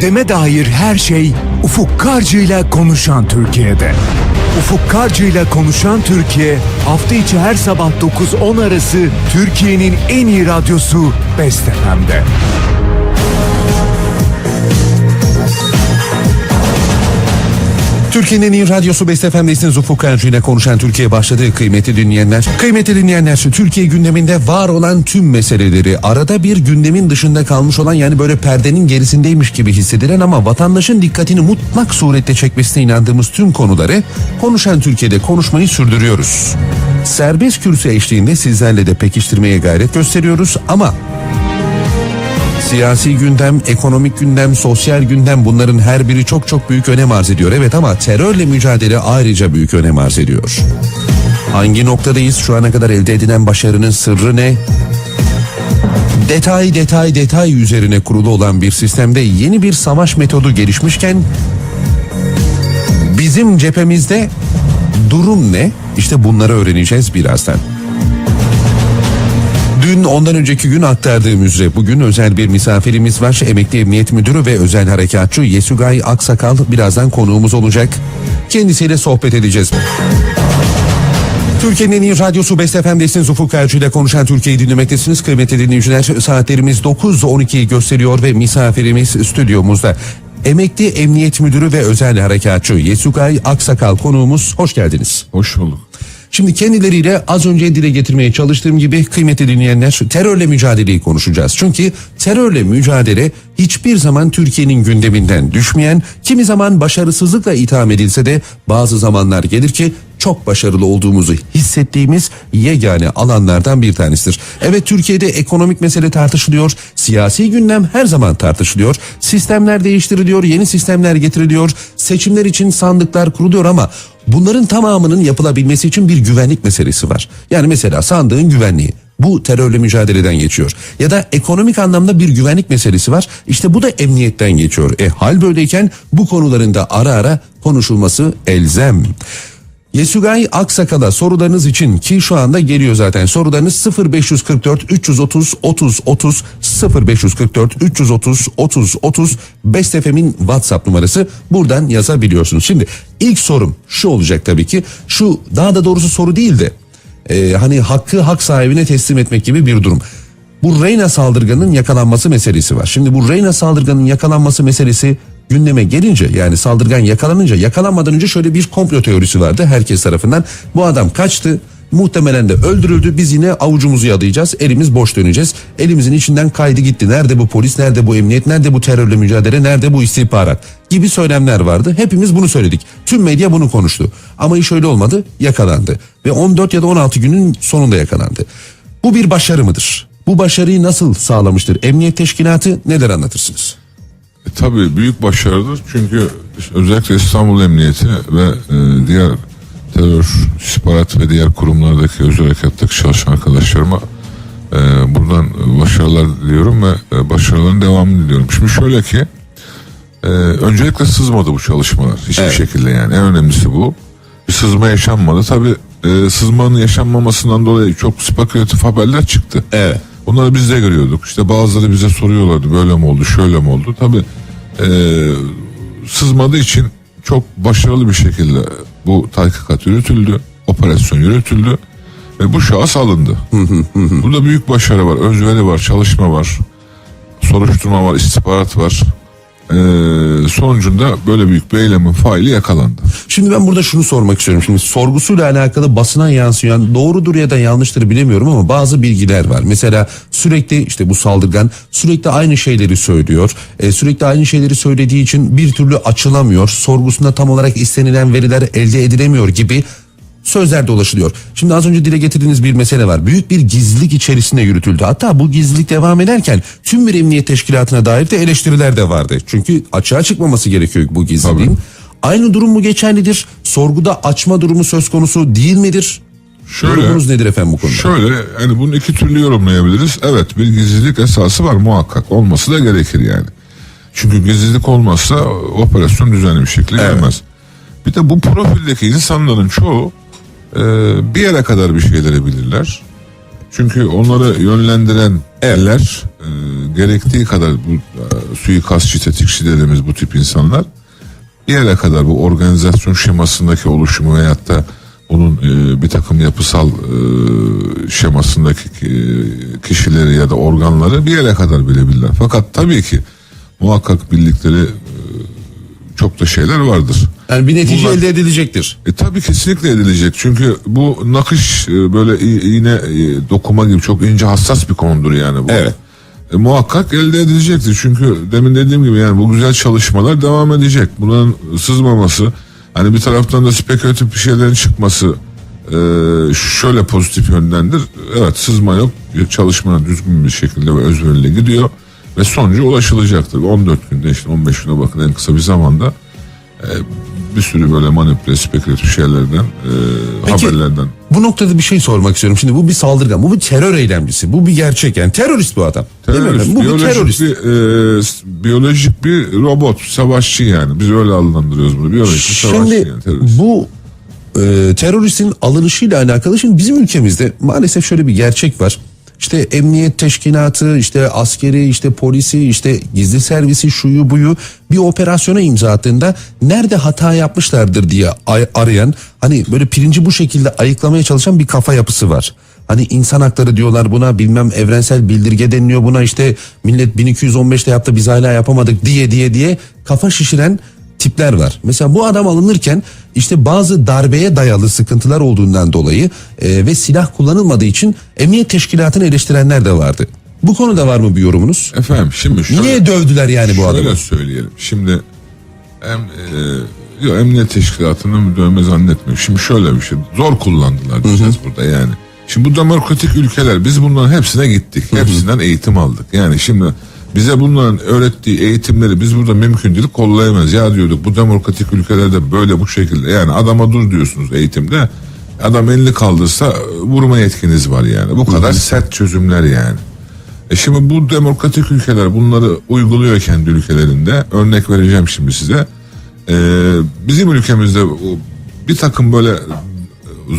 gündeme dair her şey Ufuk Karcı'yla konuşan Türkiye'de. Ufuk Karcı'yla konuşan Türkiye hafta içi her sabah 9-10 arası Türkiye'nin en iyi radyosu Best FM'de. Türkiye'nin en iyi radyosu Best FM'desiniz Ufuk Ercü konuşan Türkiye başladı kıymetli dinleyenler. Kıymetli dinleyenler Türkiye gündeminde var olan tüm meseleleri arada bir gündemin dışında kalmış olan yani böyle perdenin gerisindeymiş gibi hissedilen ama vatandaşın dikkatini mutlak surette çekmesine inandığımız tüm konuları konuşan Türkiye'de konuşmayı sürdürüyoruz. Serbest kürsü eşliğinde sizlerle de pekiştirmeye gayret gösteriyoruz ama Siyasi gündem, ekonomik gündem, sosyal gündem bunların her biri çok çok büyük önem arz ediyor. Evet ama terörle mücadele ayrıca büyük önem arz ediyor. Hangi noktadayız? Şu ana kadar elde edilen başarının sırrı ne? Detay detay detay üzerine kurulu olan bir sistemde yeni bir savaş metodu gelişmişken bizim cephemizde durum ne? İşte bunları öğreneceğiz birazdan. Dün ondan önceki gün aktardığım üzere bugün özel bir misafirimiz var. Emekli Emniyet Müdürü ve özel harekatçı Yesugay Aksakal birazdan konuğumuz olacak. Kendisiyle sohbet edeceğiz. Türkiye'nin en iyi radyosu Best FM'desiniz. Ufuk Ercü ile konuşan Türkiye'yi dinlemektesiniz. Kıymetli dinleyiciler saatlerimiz 9.12'yi gösteriyor ve misafirimiz stüdyomuzda. Emekli Emniyet Müdürü ve özel harekatçı Yesugay Aksakal konuğumuz. Hoş geldiniz. Hoş bulduk. Şimdi kendileriyle az önce dile getirmeye çalıştığım gibi kıymetli dinleyenler terörle mücadeleyi konuşacağız. Çünkü terörle mücadele hiçbir zaman Türkiye'nin gündeminden düşmeyen, kimi zaman başarısızlıkla itham edilse de bazı zamanlar gelir ki çok başarılı olduğumuzu hissettiğimiz yegane alanlardan bir tanesidir. Evet Türkiye'de ekonomik mesele tartışılıyor, siyasi gündem her zaman tartışılıyor, sistemler değiştiriliyor, yeni sistemler getiriliyor, seçimler için sandıklar kuruluyor ama bunların tamamının yapılabilmesi için bir güvenlik meselesi var. Yani mesela sandığın güvenliği. Bu terörle mücadeleden geçiyor. Ya da ekonomik anlamda bir güvenlik meselesi var. İşte bu da emniyetten geçiyor. E hal böyleyken bu konuların da ara ara konuşulması elzem. Yesugay Aksakal'a sorularınız için ki şu anda geliyor zaten sorularınız 0544 330 30 30 0544 330 30 30 Best FM'in WhatsApp numarası buradan yazabiliyorsunuz. Şimdi ilk sorum şu olacak tabii ki şu daha da doğrusu soru değil de e, hani hakkı hak sahibine teslim etmek gibi bir durum. Bu Reyna saldırganın yakalanması meselesi var. Şimdi bu Reyna saldırganın yakalanması meselesi gündeme gelince yani saldırgan yakalanınca yakalanmadan önce şöyle bir komplo teorisi vardı herkes tarafından. Bu adam kaçtı muhtemelen de öldürüldü biz yine avucumuzu yalayacağız elimiz boş döneceğiz. Elimizin içinden kaydı gitti nerede bu polis nerede bu emniyet nerede bu terörle mücadele nerede bu istihbarat gibi söylemler vardı. Hepimiz bunu söyledik. Tüm medya bunu konuştu. Ama iş öyle olmadı yakalandı ve 14 ya da 16 günün sonunda yakalandı. Bu bir başarı mıdır? Bu başarıyı nasıl sağlamıştır? Emniyet teşkilatı neler anlatırsınız? Tabii büyük başarıdır çünkü özellikle İstanbul Emniyeti ve e, diğer terör, istihbarat ve diğer kurumlardaki özel harekattaki çalışan arkadaşlarıma e, buradan başarılar diliyorum ve e, başarıların devamını diliyorum. Şimdi şöyle ki e, öncelikle sızmadı bu çalışmalar hiçbir Evet. şekilde yani en önemlisi bu. Bir sızma yaşanmadı. Tabii e, sızmanın yaşanmamasından dolayı çok spekülatif haberler çıktı. Evet. Onları biz de görüyorduk. İşte bazıları bize soruyorlardı böyle mi oldu şöyle mi oldu. Tabii e, sızmadığı için çok başarılı bir şekilde bu tahkikat yürütüldü. Operasyon yürütüldü. Ve bu şahıs alındı. Burada büyük başarı var. Özveri var. Çalışma var. Soruşturma var. istihbarat var. E, sonucunda böyle büyük bir eylemin faili yakalandı. Şimdi ben burada şunu sormak istiyorum. Şimdi sorgusuyla alakalı basına yansıyan doğrudur ya da yanlıştır bilemiyorum ama bazı bilgiler var. Mesela sürekli işte bu saldırgan sürekli aynı şeyleri söylüyor. E, sürekli aynı şeyleri söylediği için bir türlü açılamıyor. Sorgusunda tam olarak istenilen veriler elde edilemiyor gibi sözler dolaşılıyor. Şimdi az önce dile getirdiğiniz bir mesele var. Büyük bir gizlilik içerisinde yürütüldü. Hatta bu gizlilik devam ederken tüm bir emniyet teşkilatına dair de eleştiriler de vardı. Çünkü açığa çıkmaması gerekiyor bu gizliliğin. Tabii. Aynı durum mu geçerlidir? Sorguda açma durumu söz konusu değil midir? Şöyle- Yorumunuz nedir efendim bu konuda? Şöyle hani bunu iki türlü yorumlayabiliriz. Evet bir gizlilik esası var muhakkak. Olması da gerekir yani. Çünkü gizlilik olmazsa operasyon düzenli bir şekilde Evet. yürümez. Bir de bu profildeki insanların çoğu e, bir yere kadar bir şeyleri bilirler. Çünkü onları yönlendiren eller e, gerektiği kadar bu e, suikastçı, tetikçi dediğimiz bu tip insanlar bir yere kadar bu organizasyon şemasındaki oluşumu veyahut da onun e, bir takım yapısal e, şemasındaki e, kişileri ya da organları bir yere kadar bilebilirler. Fakat tabii ki muhakkak bildikleri çok da şeyler vardır. Yani bir netice Bunlar- elde edilecektir. E tabii kesinlikle edilecek. Çünkü bu nakış e, böyle iğne e, dokuma gibi çok ince hassas bir konudur yani bu. Evet. E, muhakkak elde edilecektir. Çünkü demin dediğim gibi yani bu güzel çalışmalar devam edecek. Bunun sızmaması hani bir taraftan da spekülatif bir şeylerin çıkması e, şöyle pozitif yöndendir. Evet sızma yok. Çalışma düzgün bir şekilde ve özverili gidiyor ve sonuca ulaşılacaktır. 14 günde işte 15 güne bakın en kısa bir zamanda e, bir sürü böyle manipüle spekülatif şeylerden e, Peki, haberlerden Bu noktada bir şey sormak istiyorum. Şimdi bu bir saldırgan, bu bir terör eylemcisi, bu bir gerçek yani terörist bu adam. Terörist? Bu bir biyolojik terörist. Bir, e, biyolojik bir robot, savaşçı yani. Biz öyle adlandırıyoruz bunu. Biyolojik bir savaşçı Şimdi yani terörist. bu e, teröristin alınışıyla alakalı şimdi bizim ülkemizde maalesef şöyle bir gerçek var. İşte emniyet teşkilatı, işte askeri, işte polisi, işte gizli servisi, şuyu buyu bir operasyona imza attığında nerede hata yapmışlardır diye ay- arayan hani böyle pirinci bu şekilde ayıklamaya çalışan bir kafa yapısı var. Hani insan hakları diyorlar buna bilmem evrensel bildirge deniliyor buna işte millet 1215'te yaptı biz hala yapamadık diye diye diye kafa şişiren tipler var. Mesela bu adam alınırken işte bazı darbeye dayalı sıkıntılar olduğundan dolayı e, ve silah kullanılmadığı için emniyet teşkilatını eleştirenler de vardı. Bu konuda var mı bir yorumunuz? Efendim şimdi şöyle, Niye dövdüler yani bu şöyle adamı? söyleyelim. Şimdi em, e, yok, emniyet teşkilatının dövme zannetmiyorum. Şimdi şöyle bir şey. Zor kullandılar diyeceğiz burada yani. Şimdi bu demokratik ülkeler biz bunların hepsine gittik. Hepsinden eğitim aldık. Yani şimdi bize bunların öğrettiği eğitimleri biz burada mümkün değil kollayamayız. Ya diyorduk bu demokratik ülkelerde böyle bu şekilde yani adama dur diyorsunuz eğitimde. Adam elini kaldırsa vurma yetkiniz var yani. Bu kadar sert çözümler yani. E şimdi bu demokratik ülkeler bunları uyguluyor kendi ülkelerinde. Örnek vereceğim şimdi size. E, bizim ülkemizde bir takım böyle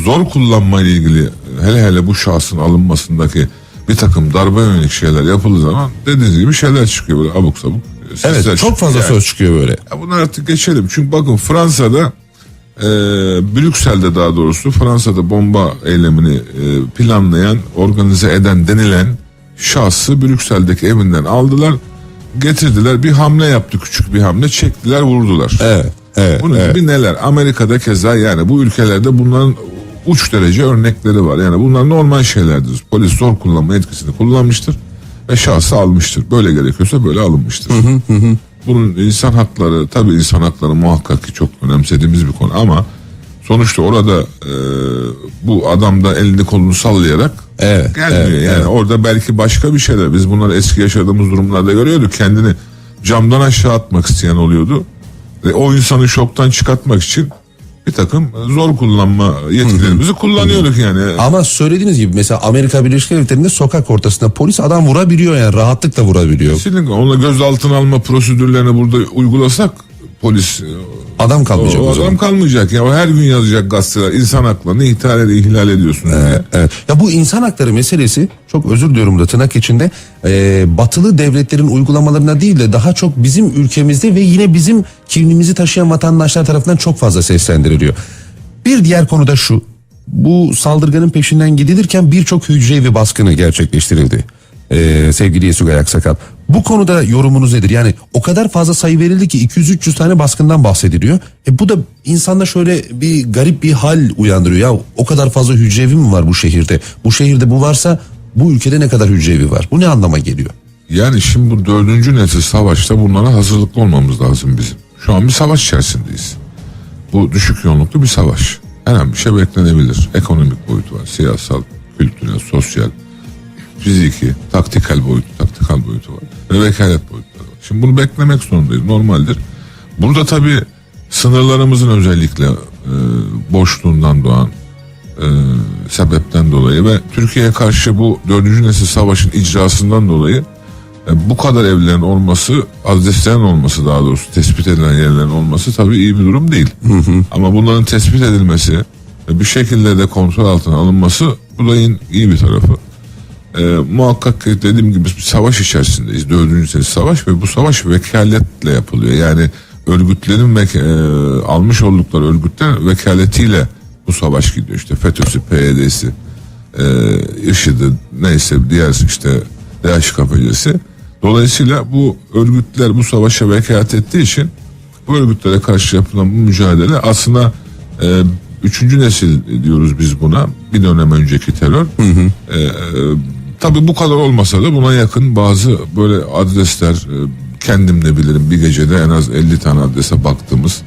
zor kullanma ile ilgili hele hele bu şahsın alınmasındaki bir takım darbe yönelik şeyler yapıldığı zaman dediğiniz gibi şeyler çıkıyor böyle abuk sabuk. Evet çok çıkıyor fazla yani. söz çıkıyor böyle. Ya bunu artık geçelim. Çünkü bakın Fransa'da e, Brüksel'de daha doğrusu Fransa'da bomba eylemini e, planlayan, organize eden denilen şahsı Brüksel'deki evinden aldılar. Getirdiler bir hamle yaptı küçük bir hamle çektiler vurdular. Evet. Evet. Bunun evet. gibi neler? Amerika'da keza yani bu ülkelerde bunların uç derece örnekleri var. Yani bunlar normal şeylerdir. Polis zor kullanma etkisini kullanmıştır ve şahsı almıştır. Böyle gerekiyorsa böyle alınmıştır. Bunun insan hakları tabii insan hakları muhakkak ki çok önemsediğimiz bir konu ama sonuçta orada e, bu adam da elini kolunu sallayarak Evet, gelmiyor. evet, yani evet. orada belki başka bir şeyler. Biz bunları eski yaşadığımız durumlarda görüyorduk. Kendini camdan aşağı atmak isteyen oluyordu. Ve o insanı şoktan çıkartmak için bir takım zor kullanma yetkilerimizi kullanıyorduk yani. Ama söylediğiniz gibi mesela Amerika Birleşik Devletleri'nde sokak ortasında polis adam vurabiliyor yani rahatlıkla vurabiliyor. Kesinlikle onunla gözaltına alma prosedürlerini burada uygulasak polis Adam kalmayacak o, o, o zaman. adam kalmayacak ya her gün yazacak gazeteler insan haklarını ihlal, ihlal ediyorsunuz diye. Evet. Ya bu insan hakları meselesi çok özür diliyorum da tırnak içinde e, batılı devletlerin uygulamalarına değil de daha çok bizim ülkemizde ve yine bizim kimliğimizi taşıyan vatandaşlar tarafından çok fazla seslendiriliyor. Bir diğer konu da şu. Bu saldırganın peşinden gidilirken birçok hücrevi baskını gerçekleştirildi. Ee, sevgili Yesugay Aksakal. Bu konuda yorumunuz nedir? Yani o kadar fazla sayı verildi ki 200-300 tane baskından bahsediliyor. E bu da insanda şöyle bir garip bir hal uyandırıyor. Ya o kadar fazla hücrevi mi var bu şehirde? Bu şehirde bu varsa bu ülkede ne kadar hücrevi var? Bu ne anlama geliyor? Yani şimdi bu dördüncü nesil savaşta bunlara hazırlıklı olmamız lazım bizim. Şu an bir savaş içerisindeyiz. Bu düşük yoğunluklu bir savaş. Her an bir şey beklenebilir. Ekonomik boyutu var, siyasal, kültürel, sosyal, fiziki, taktikal boyutu, taktikal boyutu var. Ve vekalet boyutları var. Şimdi bunu beklemek zorundayız. Normaldir. Burada tabii sınırlarımızın özellikle e, boşluğundan doğan e, sebepten dolayı ve Türkiye'ye karşı bu dördüncü nesil savaşın icrasından dolayı e, bu kadar evlerin olması, adreslerin olması daha doğrusu tespit edilen yerlerin olması tabii iyi bir durum değil. Ama bunların tespit edilmesi bir şekilde de kontrol altına alınması bu da iyi bir tarafı. E, muhakkak dediğim gibi savaş içerisindeyiz. Dördüncü sene savaş ve bu savaş vekaletle yapılıyor. Yani örgütlerin ve e, almış oldukları örgütler vekaletiyle bu savaş gidiyor. İşte FETÖ'sü, PYD'si, e, IŞİD'i neyse diğer işte DHKPC'si. Dolayısıyla bu örgütler bu savaşa vekalet ettiği için bu örgütlere karşı yapılan bu mücadele aslında e, üçüncü nesil diyoruz biz buna. Bir dönem önceki terör. E, e, tabii bu kadar olmasa da buna yakın bazı böyle adresler e, kendim de bilirim bir gecede en az 50 tane adrese baktığımız.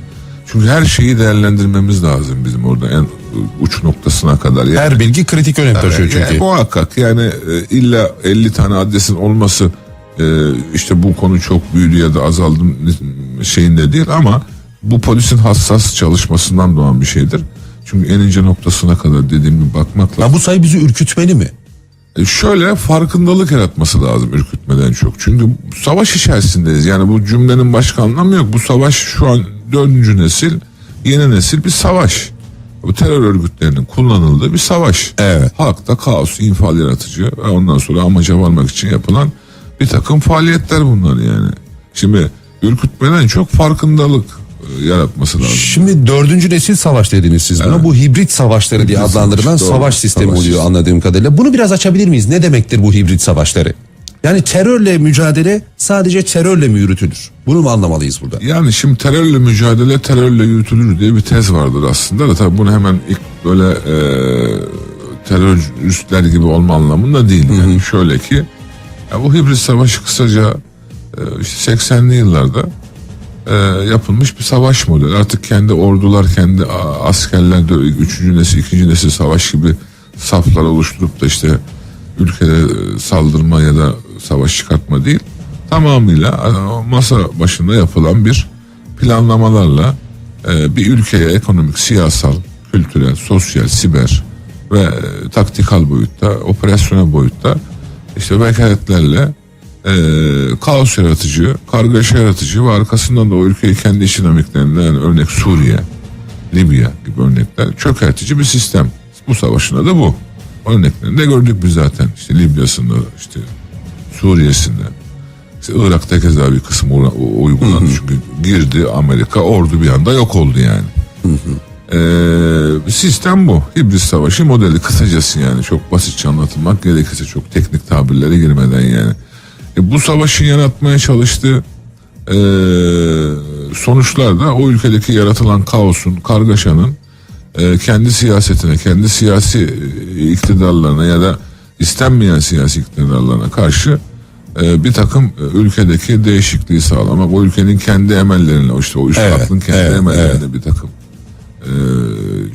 Çünkü her şeyi değerlendirmemiz lazım bizim orada en uç noktasına kadar. Yani, Her bilgi kritik önem taşıyor çünkü. yani muhakkak yani e, illa 50 tane adresin olması e, işte bu konu çok büyüdü ya da azaldı şeyinde değil ama bu polisin hassas çalışmasından doğan bir şeydir. Çünkü en ince noktasına kadar dediğim gibi bakmak lazım. Ya bu sayı bizi ürkütmeli mi? E, Şöyle farkındalık yaratması lazım ürkütmeden çok. Çünkü savaş içerisindeyiz. Yani bu cümlenin başka anlamı yok. Bu savaş şu an dördüncü nesil, yeni nesil bir savaş. Bu terör örgütlerinin kullanıldığı bir savaş. Evet. Halkta kaos, infial yaratıcı ve ondan sonra amaca varmak için yapılan bir takım faaliyetler bunlar yani. Şimdi ürkütmeden çok farkındalık yaratması lazım. Şimdi dördüncü nesil savaş dediniz siz buna. Bu hibrit savaşları diye Hibrit adlandırılan savaş, savaş sistemi Savaş oluyor anladığım kadarıyla. Bunu biraz açabilir miyiz? Ne demektir bu hibrit savaşları? Yani terörle mücadele sadece terörle mi yürütülür? Bunu mu anlamalıyız burada? Yani şimdi terörle mücadele terörle yürütülür diye bir tez vardır aslında da tabii bunu hemen ilk böyle e, teröristler gibi olma anlamında değil. Yani şöyle ki ya bu hibrit savaşı kısaca e, işte 80'li yıllarda e, yapılmış bir savaş modeli. Artık kendi ordular, kendi askerler, de üçüncü nesil, ikinci nesil savaş gibi saflar oluşturup da işte ülkede e, saldırma ya da savaş çıkartma değil. Tamamıyla e, masa başında yapılan bir planlamalarla e, bir ülkeye ekonomik, siyasal, kültürel, sosyal, siber ve e, taktikal boyutta, operasyonel boyutta işte vekaletlerle e, kaos yaratıcı, kargaşa yaratıcı ve arkasından da o ülkeyi kendi iç dinamiklerinden yani örnek Suriye, Libya gibi örnekler çökertici bir sistem. Bu savaşında da bu. Örneklerini de gördük biz zaten. İşte Libya'sında, işte Suriye'sinde. İşte Irak'ta keza bir kısım uygulandı. Çünkü girdi Amerika, ordu bir anda yok oldu yani. Ee, sistem bu. Hibrit savaşı modeli kısacası yani. Çok basitçe anlatılmak gerekirse çok teknik tabirlere girmeden yani. E, bu savaşın yaratmaya çalıştığı e, sonuçlar da o ülkedeki yaratılan kaosun, kargaşanın e, kendi siyasetine, kendi siyasi e, iktidarlarına ya da istenmeyen siyasi iktidarlarına karşı e, bir takım e, ülkedeki değişikliği sağlamak, o ülkenin kendi emellerine, işte o üst Evet, aklın kendi evet, emellerine bir takım e,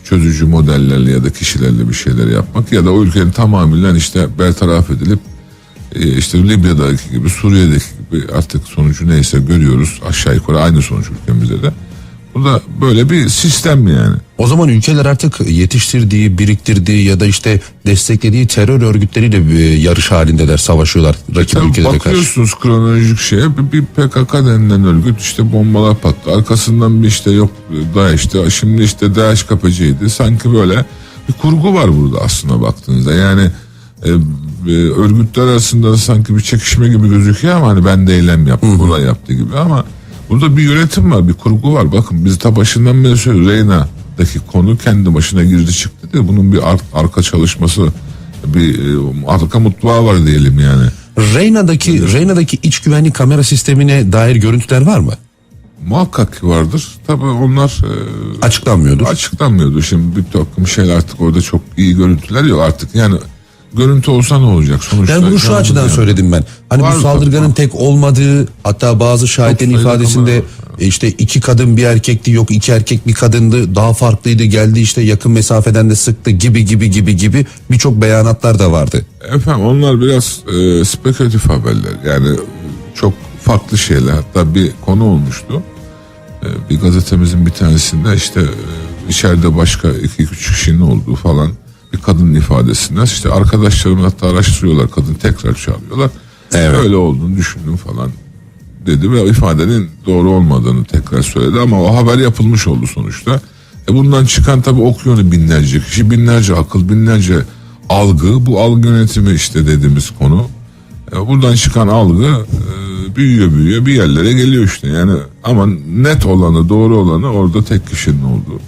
çözücü modellerle ya da kişilerle bir şeyler yapmak ya da o ülkenin tamamıyla işte bertaraf edilip e, işte Libya'daki gibi Suriye'deki gibi artık sonucu neyse görüyoruz aşağı yukarı aynı sonuç ülkemizde de. Bu da böyle bir sistem yani. O zaman ülkeler artık yetiştirdiği, biriktirdiği ya da işte desteklediği terör örgütleriyle bir yarış halindeler, savaşıyorlar rakip Tabii ülkelere karşı. bakıyorsunuz kronolojik şeye bir, bir PKK denilen örgüt işte bombalar pattı. Arkasından bir işte yok DAEŞ'ti. Şimdi işte DHKPC'ydi. Sanki böyle bir kurgu var burada aslında baktığınızda. Yani e, e, örgütler arasında da sanki bir çekişme gibi gözüküyor ama hani ben de eylem yaptım, olay yaptı gibi ama burada bir yönetim var, bir kurgu var. Bakın biz ta başından beri söylüyoruz. Reyna'daki konu kendi başına girdi çıktı diye bunun bir ar- arka çalışması bir e, arka mutfağı var diyelim yani. Reyna'daki Reyna'daki iç güvenlik kamera sistemine dair görüntüler var mı? Muhakkak ki vardır. Tabii onlar e, Açıklanmıyordur. açıklanmıyordu. Şimdi bir takım şeyler artık orada çok iyi görüntüler yok artık. Yani görüntü olsa ne olacak sonuçta? Yani bunu şu açıdan yani. söyledim ben. Hani Var bu tabii, saldırganın var. tek olmadığı hatta bazı şahitlerin ifadesinde kamera e, işte iki kadın bir erkekti yok iki erkek bir kadındı daha farklıydı geldi işte yakın mesafeden de sıktı gibi gibi gibi gibi birçok beyanatlar da vardı. Efendim onlar biraz e, spekülatif haberler. Yani çok farklı şeyler. Hatta bir konu olmuştu. E, bir gazetemizin bir tanesinde işte e, içeride başka iki üç kişinin olduğu falan kadının ifadesinden işte arkadaşlarım hatta araştırıyorlar kadın tekrar çağırıyorlar. Evet. Öyle olduğunu düşündüm falan dedi ve ifadenin doğru olmadığını tekrar söyledi ama o haber yapılmış oldu sonuçta. E bundan çıkan tabii okuyor binlerce kişi, binlerce akıl, binlerce algı bu algı yönetimi işte dediğimiz konu. E, buradan çıkan algı e, büyüyor büyüyor bir yerlere geliyor işte yani ama net olanı doğru olanı orada tek kişinin olduğu.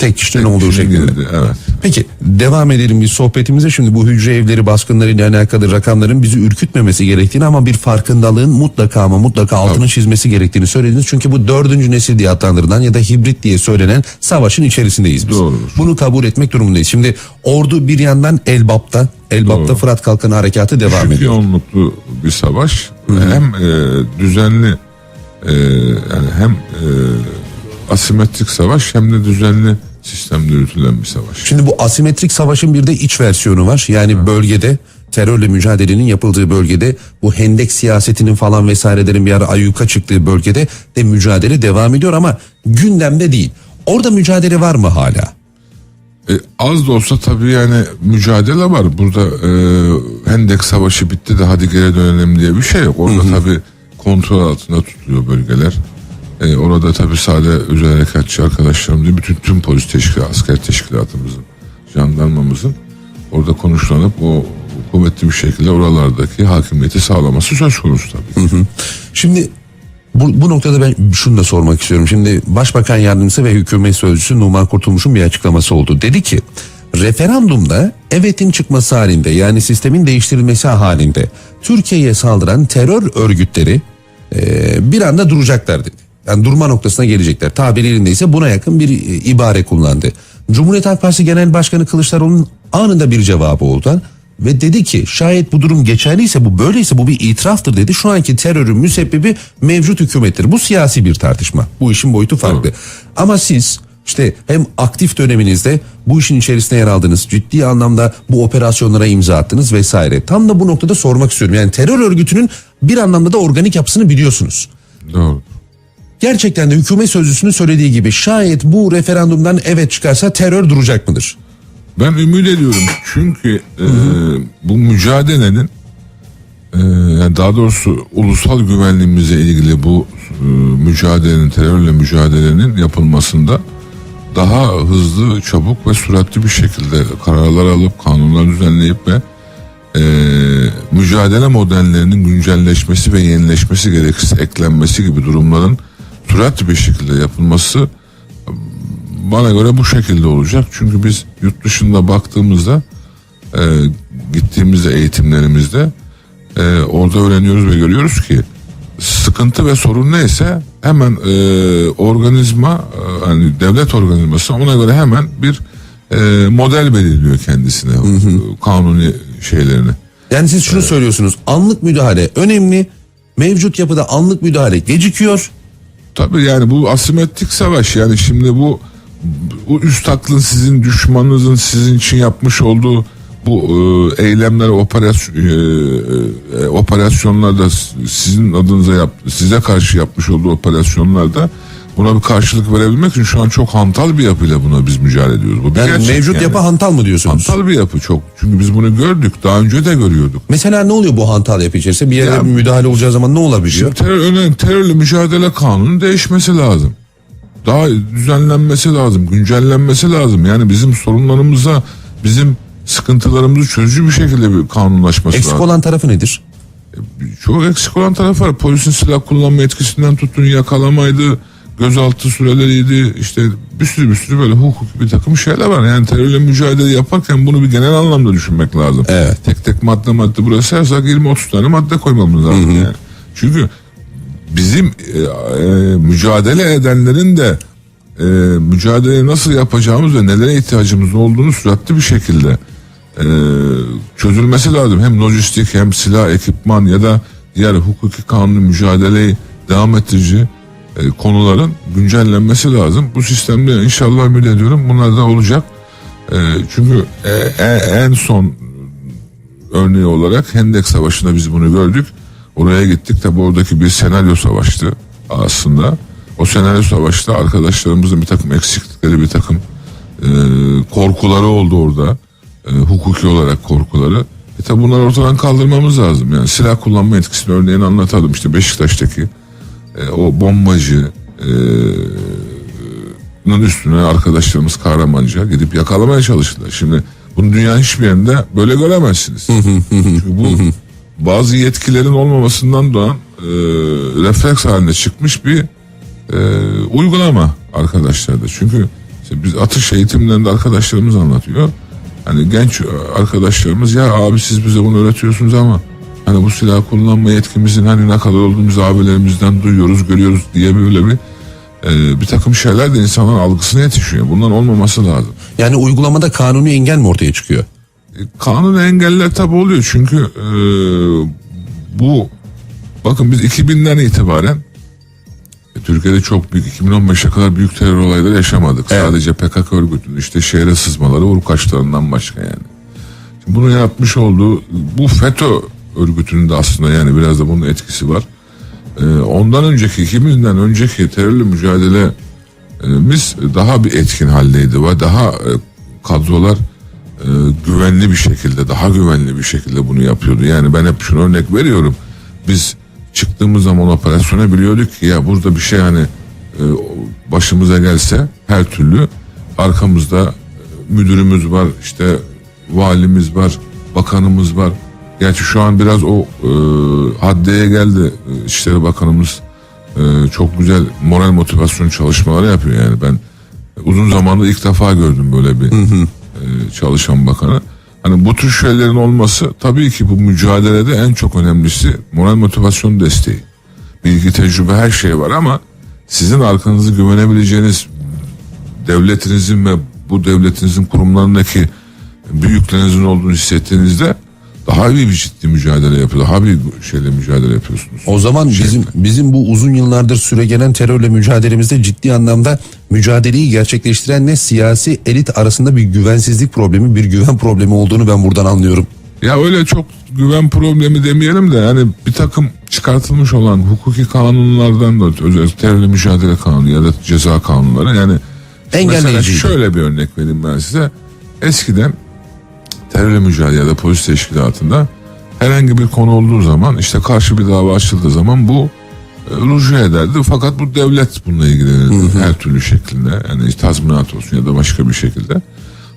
Tek kişinin Tek olduğu şeklinde. evet. Peki devam edelim bir sohbetimize. Şimdi bu hücre evleri baskınlarıyla alakalı rakamların bizi ürkütmemesi gerektiğini ama bir farkındalığın mutlaka ama mutlaka altını çizmesi gerektiğini söylediniz. Çünkü bu dördüncü nesil diye adlandırılan ya da hibrit diye söylenen savaşın içerisindeyiz biz. Doğrudur. Bunu kabul etmek durumundayız. Şimdi ordu bir yandan Elbap'ta, Elbap'ta Doğru. Fırat Kalkanı Harekatı devam ediyor. yoğunluklu bir savaş hem e, düzenli e, yani hem e, asimetrik savaş hem de düzenli sistemde yürütülen bir savaş. Şimdi bu asimetrik savaşın bir de iç versiyonu var. Yani bölgede terörle mücadelenin yapıldığı bölgede bu hendek siyasetinin falan vesairelerin bir ara ayyuka çıktığı bölgede de mücadele devam ediyor ama gündemde değil. Orada mücadele var mı hala? E, az da olsa tabii yani mücadele var. Burada e, Hendek Savaşı bitti de hadi geri dönelim diye bir şey yok. Orada tabii kontrol altında tutuluyor bölgeler. E, orada tabii sade özel harekatçı arkadaşlarım değil, bütün tüm polis teşkilatı, asker teşkilatımızın, jandarmamızın orada konuşlanıp o kuvvetli bir şekilde oralardaki hakimiyeti sağlaması söz konusu tabii. Şimdi bu, bu noktada ben şunu da sormak istiyorum. Şimdi Başbakan Yardımcısı ve Hükümet Sözcüsü Numan Kurtulmuş'un bir açıklaması oldu. Dedi ki referandumda evetin çıkması halinde yani sistemin değiştirilmesi halinde Türkiye'ye saldıran terör örgütleri e, bir anda duracaklar dedi. Yani durma noktasına gelecekler. Tabiri yerindeyse buna yakın bir e, ibare kullandı. Cumhuriyet Halk Partisi Genel Başkanı Kılıçdaroğlu'nun anında bir cevabı oldu. Ve dedi ki şayet bu durum geçerliyse bu böyleyse bu bir itiraftır dedi. Şu anki terörün müsebbibi mevcut hükümettir. Bu siyasi bir tartışma. Bu işin boyutu farklı. Ama siz işte hem aktif döneminizde bu işin içerisinde yer aldınız. Ciddi anlamda bu operasyonlara imza attınız vesaire. Tam da bu noktada sormak istiyorum. Yani terör örgütünün bir anlamda da organik yapısını biliyorsunuz. Doğru. Gerçekten de hükümet sözcüsünün söylediği gibi şayet bu referandumdan evet çıkarsa terör duracak mıdır? Ben ümit ediyorum çünkü e, bu mücadelenin e, yani daha doğrusu ulusal güvenliğimize ilgili bu e, mücadelenin terörle mücadelenin yapılmasında daha hızlı, çabuk ve süratli bir şekilde kararlar alıp kanunlar düzenleyip ve e, mücadele modellerinin güncelleşmesi ve yenileşmesi gerekirse eklenmesi gibi durumların süratli bir şekilde yapılması bana göre bu şekilde olacak. Çünkü biz yurt dışında baktığımızda e, gittiğimizde eğitimlerimizde e, orada öğreniyoruz ve görüyoruz ki sıkıntı ve sorun neyse hemen e, organizma e, hani devlet organizması ona göre hemen bir e, model belirliyor kendisine e, kanuni şeylerini. Yani siz şunu söylüyorsunuz. Anlık müdahale önemli. Mevcut yapıda anlık müdahale gecikiyor. Tabii yani bu asimetrik savaş. Yani şimdi bu bu üst aklın sizin düşmanınızın sizin için yapmış olduğu bu e, eylemler operasyon e, e, operasyonlarda sizin adınıza yap, size karşı yapmış olduğu operasyonlarda buna bir karşılık verebilmek için şu an çok hantal bir yapıyla buna biz mücadele ediyoruz. Bu bir Yani gerçek mevcut yani. yapı hantal mı diyorsunuz? hantal bir yapı çok. Çünkü biz bunu gördük. Daha önce de görüyorduk. Mesela ne oluyor bu hantal yapı içerisinde? Bir yere Ya- bir müdahale olacağı zaman ne olabiliyor? Terör, önemli, terörle mücadele kanunu değişmesi lazım. Daha düzenlenmesi lazım, güncellenmesi lazım. Yani bizim sorunlarımıza, bizim sıkıntılarımızı çözücü bir şekilde bir kanunlaşması Eksik lazım. olan tarafı nedir? Çok eksik olan taraf var. Polisin silah kullanma etkisinden tutun yakalamaydı, gözaltı süreleriydi. işte bir sürü bir sürü böyle hukuk bir takım şeyler var. Yani terörle mücadele yaparken bunu bir genel anlamda düşünmek lazım. Evet. Tek tek madde madde burası sayarsak 20-30 tane madde koymamız lazım yani. Çünkü bizim e, e, mücadele edenlerin de e, mücadeleyi nasıl yapacağımız ve nelere ihtiyacımız olduğunu süratli bir şekilde e, çözülmesi lazım. Hem lojistik hem silah, ekipman ya da diğer hukuki kanuni mücadeleyi devam ettirici konuların güncellenmesi lazım. Bu sistemde inşallah ümit ediyorum bunlar da olacak. E, çünkü e, e- en son örneği olarak Hendek Savaşı'nda biz bunu gördük. Oraya gittik de oradaki bir senaryo savaştı aslında. O senaryo savaşta arkadaşlarımızın bir takım eksiklikleri, bir takım e, korkuları oldu orada. E, hukuki olarak korkuları. E tabi bunları ortadan kaldırmamız lazım. Yani silah kullanma etkisini örneğin anlatalım. İşte Beşiktaş'taki e, o bombacı e, üstüne arkadaşlarımız kahramanca gidip yakalamaya çalıştılar. Şimdi Bunu dünya hiçbir yerinde böyle göremezsiniz. Çünkü bu bazı yetkilerin olmamasından doğan e, refleks haline çıkmış bir e, uygulama arkadaşlarda. Çünkü işte biz atış eğitimlerinde arkadaşlarımız anlatıyor. Hani genç arkadaşlarımız ya abi siz bize bunu öğretiyorsunuz ama hani bu silah kullanma yetkimizin hani ne kadar olduğumuzu abilerimizden duyuyoruz görüyoruz diye böyle bir e, bir takım şeyler de insanların algısına yetişiyor. Bunların olmaması lazım. Yani uygulamada kanuni engel mi ortaya çıkıyor? E, Kanun engeller tabi oluyor çünkü e, bu bakın biz 2000'den itibaren e, Türkiye'de çok büyük 2015'e kadar büyük terör olayları yaşamadık. Evet. Sadece PKK örgütünün işte şehre sızmaları vurkaçlarından başka yani. Şimdi bunu yapmış olduğu bu FETÖ örgütünün de aslında yani biraz da bunun etkisi var. E, ondan önceki 2000'den önceki terörle mücadele biz daha bir etkin haldeydi ve daha e, kadrolar e, güvenli bir şekilde daha güvenli bir şekilde bunu yapıyordu. Yani ben hep şunu örnek veriyorum. Biz çıktığımız zaman operasyona biliyorduk ki ya burada bir şey hani e, başımıza gelse her türlü arkamızda e, müdürümüz var işte valimiz var bakanımız var. Gerçi şu an biraz o e, haddeye geldi e, İçişleri Bakanımız e, çok güzel moral motivasyon çalışmaları yapıyor yani ben uzun zamandır ilk defa gördüm böyle bir e, çalışan bakanı. Hani bu tür şeylerin olması tabii ki bu mücadelede en çok önemlisi moral motivasyon desteği. Bilgi, tecrübe her şey var ama sizin arkanızı güvenebileceğiniz devletinizin ve bu devletinizin kurumlarındaki büyüklerinizin olduğunu hissettiğinizde daha iyi bir ciddi mücadele yapıyor. Daha bir şeyle mücadele yapıyorsunuz. O zaman bizim bizim bu uzun yıllardır süregelen terörle mücadelemizde ciddi anlamda mücadeleyi gerçekleştiren ne siyasi elit arasında bir güvensizlik problemi, bir güven problemi olduğunu ben buradan anlıyorum. Ya öyle çok güven problemi demeyelim de yani bir takım çıkartılmış olan hukuki kanunlardan da özellikle terörle mücadele kanunu ya da ceza kanunları yani mesela Engelleyiciydi. şöyle bir örnek vereyim ben size. Eskiden terörle mücadele ya da polis teşkilatında herhangi bir konu olduğu zaman işte karşı bir dava açıldığı zaman bu e, ederdi. Fakat bu devlet bununla ilgilenirdi her türlü şeklinde. Yani tazminat olsun ya da başka bir şekilde.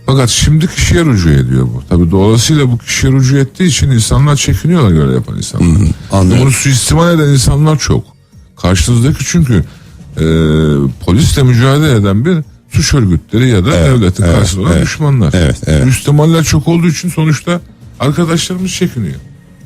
Fakat şimdi kişiye rücu ediyor bu. Tabii dolayısıyla bu kişiye rücu ettiği için insanlar çekiniyorlar göre yapan insanlar. anlıyorum. Bunu suistimal eden insanlar çok. Karşınızdaki çünkü e, polisle mücadele eden bir suç örgütleri ya da devletin evet, karşısında olan evet. düşmanlar. Evet, evet. Suistimaller çok olduğu için sonuçta arkadaşlarımız çekiniyor.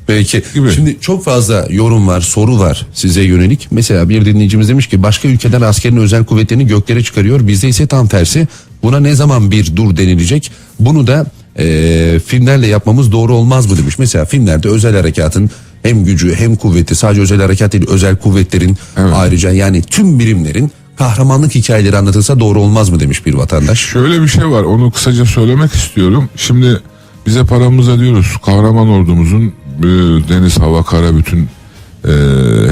Peki. Gibi. Şimdi çok fazla yorum var, soru var size yönelik. Mesela bir dinleyicimiz demiş ki başka ülkeden askerin özel kuvvetlerini göklere çıkarıyor. Bizde ise tam tersi. Buna ne zaman bir dur denilecek? Bunu da eee, filmlerle yapmamız doğru olmaz mı demiş. Mesela filmlerde özel harekatın hem gücü hem kuvveti sadece özel harekat değil özel kuvvetlerin Evet. ayrıca yani tüm birimlerin kahramanlık hikayeleri anlatılsa doğru olmaz mı demiş bir vatandaş. Şöyle bir şey var onu kısaca söylemek istiyorum. Şimdi bize paramıza diyoruz kahraman ordumuzun e, deniz, hava, kara bütün e,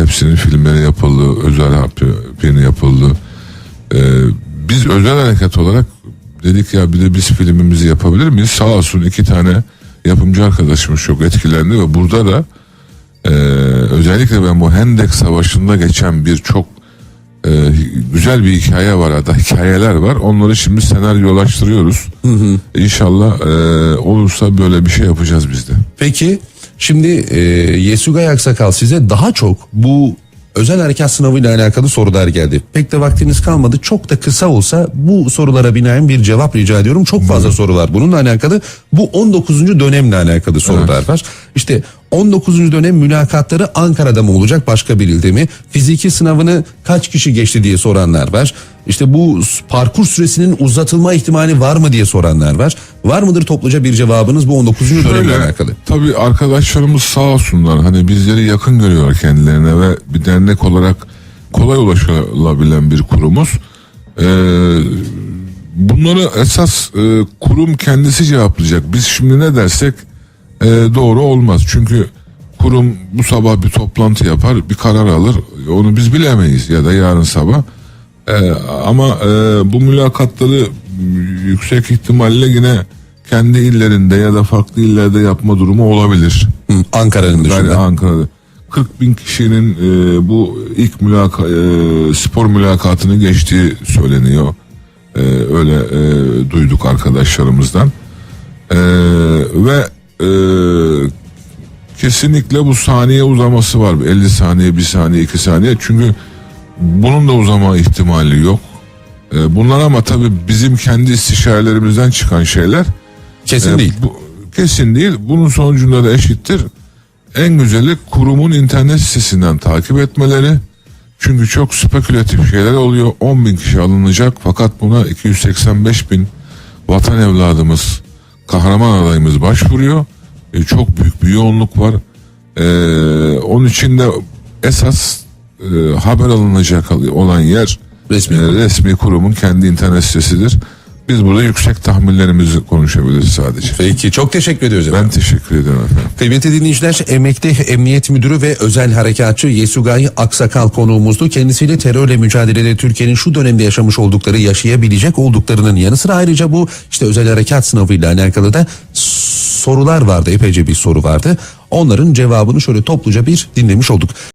hepsinin filmleri yapıldı. Özel filmi yapıldı. E, biz özel hareket olarak dedik ya bir de biz filmimizi yapabilir miyiz? Sağ olsun iki tane yapımcı arkadaşımız çok etkilendi ve burada da e, özellikle ben bu Hendek Savaşı'nda geçen bir çok e, güzel bir hikaye var hatta hikayeler var. Onları şimdi senaryolaştırıyoruz. İnşallah e, olursa böyle bir şey yapacağız biz de. Peki şimdi e, Yesugay Aksakal size daha çok bu özel harekat sınavıyla alakalı sorular geldi. Pek de vaktiniz kalmadı. Çok da kısa olsa bu sorulara binaen bir cevap rica ediyorum. Çok fazla soru var bununla alakalı. Bu 19. dönemle alakalı sorular var. İşte 19. dönem mülakatları Ankara'da mı olacak başka bir ilde mi? Fiziki sınavını kaç kişi geçti diye soranlar var. İşte bu parkur süresinin uzatılma ihtimali var mı diye soranlar var. Var mıdır topluca bir cevabınız bu 19. dönemle Şöyle, alakalı? tabii arkadaşlarımız sağ olsunlar hani bizleri yakın görüyor kendilerine ve bir dernek olarak kolay ulaşılabilen bir kurumuz. Ee, bunları esas e, kurum kendisi cevaplayacak. Biz şimdi ne dersek e, doğru olmaz. Çünkü kurum bu sabah bir toplantı yapar, bir karar alır. Onu biz bilemeyiz ya da yarın sabah. Ee, ama e, bu mülakatları yüksek ihtimalle yine kendi illerinde ya da farklı illerde yapma durumu olabilir. Ankara'nın Yani dışında. Ankara'da. 40 bin kişinin e, bu ilk mülaka, e, spor mülakatını geçtiği söyleniyor. E, öyle e, duyduk arkadaşlarımızdan. Ee, ve e, kesinlikle bu saniye uzaması var. 50 saniye, 1 saniye, 2 saniye. Çünkü bunun da uzama ihtimali yok. Ee, bunlar ama tabii bizim kendi istişarelerimizden çıkan şeyler. Kesin Ee, değil. Bu, kesin değil. Bunun sonucunda da eşittir. En güzeli kurumun internet sitesinden takip etmeleri. Çünkü çok spekülatif şeyler oluyor. 10 bin kişi alınacak fakat buna 285 bin vatan evladımız, kahraman adayımız başvuruyor. E, çok büyük bir yoğunluk var. E, onun için de esas e, haber alınacak olan yer Resmi e, resmi kurumun kendi internet sitesidir. Biz burada yüksek tahminlerimizi konuşabiliriz sadece. Peki çok teşekkür ediyoruz efendim. Ben teşekkür ederim efendim. Kıymetli dinleyiciler, emekli emniyet müdürü ve özel harekatçı Yesugay Aksakal konuğumuzdu. Kendisiyle terörle mücadelede Türkiye'nin şu dönemde yaşamış oldukları, yaşayabilecek olduklarının yanı sıra ayrıca bu işte özel harekat sınavıyla alakalı da sorular vardı. Epeyce bir soru vardı. Onların cevabını şöyle topluca bir dinlemiş olduk.